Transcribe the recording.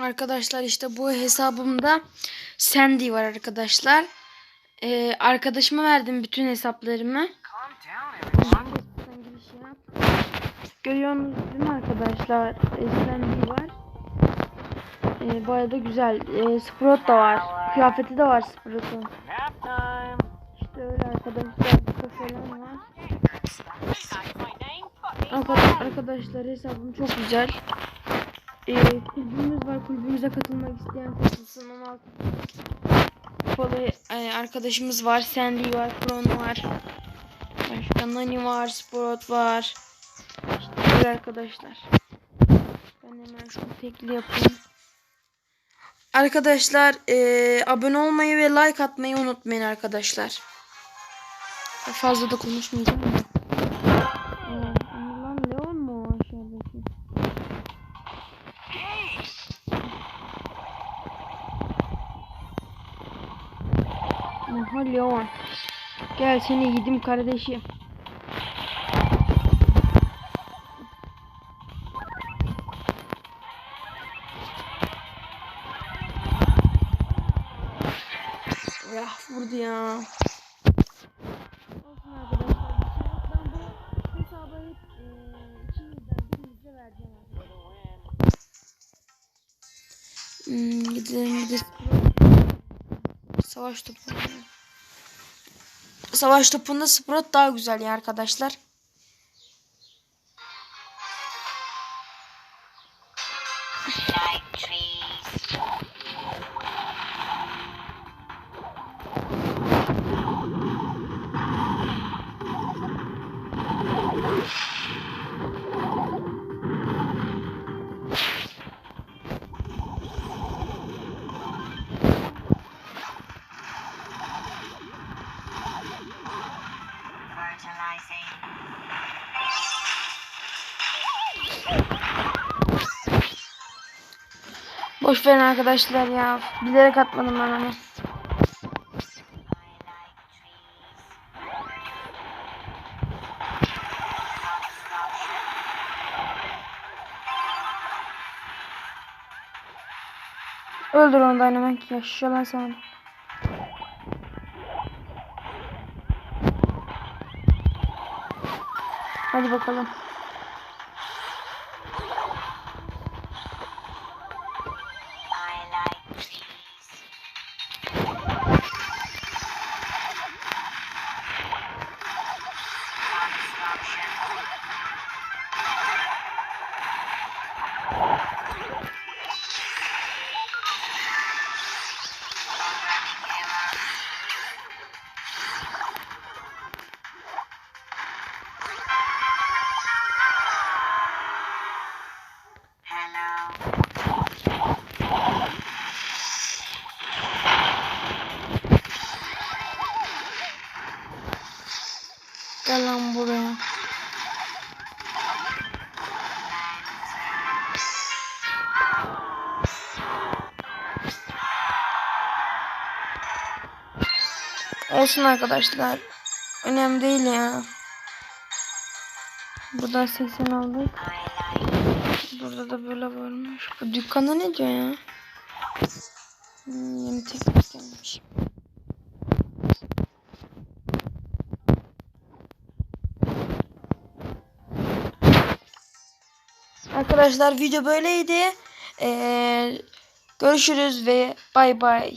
Arkadaşlar işte bu hesabımda Sandy var arkadaşlar. Ee, arkadaşıma verdim bütün hesaplarımı. Görüyorsunuz değil mi arkadaşlar? Ee, Sandy var. Ee, bayağı da güzel. Ee, Sprout da var. Kıyafeti de var Sprout'un. İşte öyle arkadaşlar. Bu falan var. Arka- Arkadaşlar hesabım çok güzel. Ee, kulübümüz var. Kulübümüze katılmak isteyen katılsın. 16 Kupalı e, arkadaşımız var. Sandy var. Kron var. Başka Nani var. Sprot var. İşte arkadaşlar. Ben hemen şunu tekli yapayım. Arkadaşlar e, abone olmayı ve like atmayı unutmayın arkadaşlar. Fazla da konuşmayacağım. Aha Leon. Gel seni yedim kardeşim. Ya vurdu ya. Olsun arkadaşlar. Ben bu hesabı hep eee, içinizden birinize vereceğim. Hmm, gidelim bir de savaş topu. Savaş topunda Sprott daha güzel ya arkadaşlar. Boş verin arkadaşlar ya. Bilerek atmadım ben onu. Öldür onu Dynamite. Yaşıyor lan sen. Hadi bakalım. Gel lan buraya. Olsun arkadaşlar. Önemli değil ya. Buradan 80 aldık. Burada da böyle varmış. Bu dükkanda ne diyor ya? Hmm, yeni teknik gelmiş. Arkadaşlar video böyleydi. Ee, görüşürüz ve bay bay.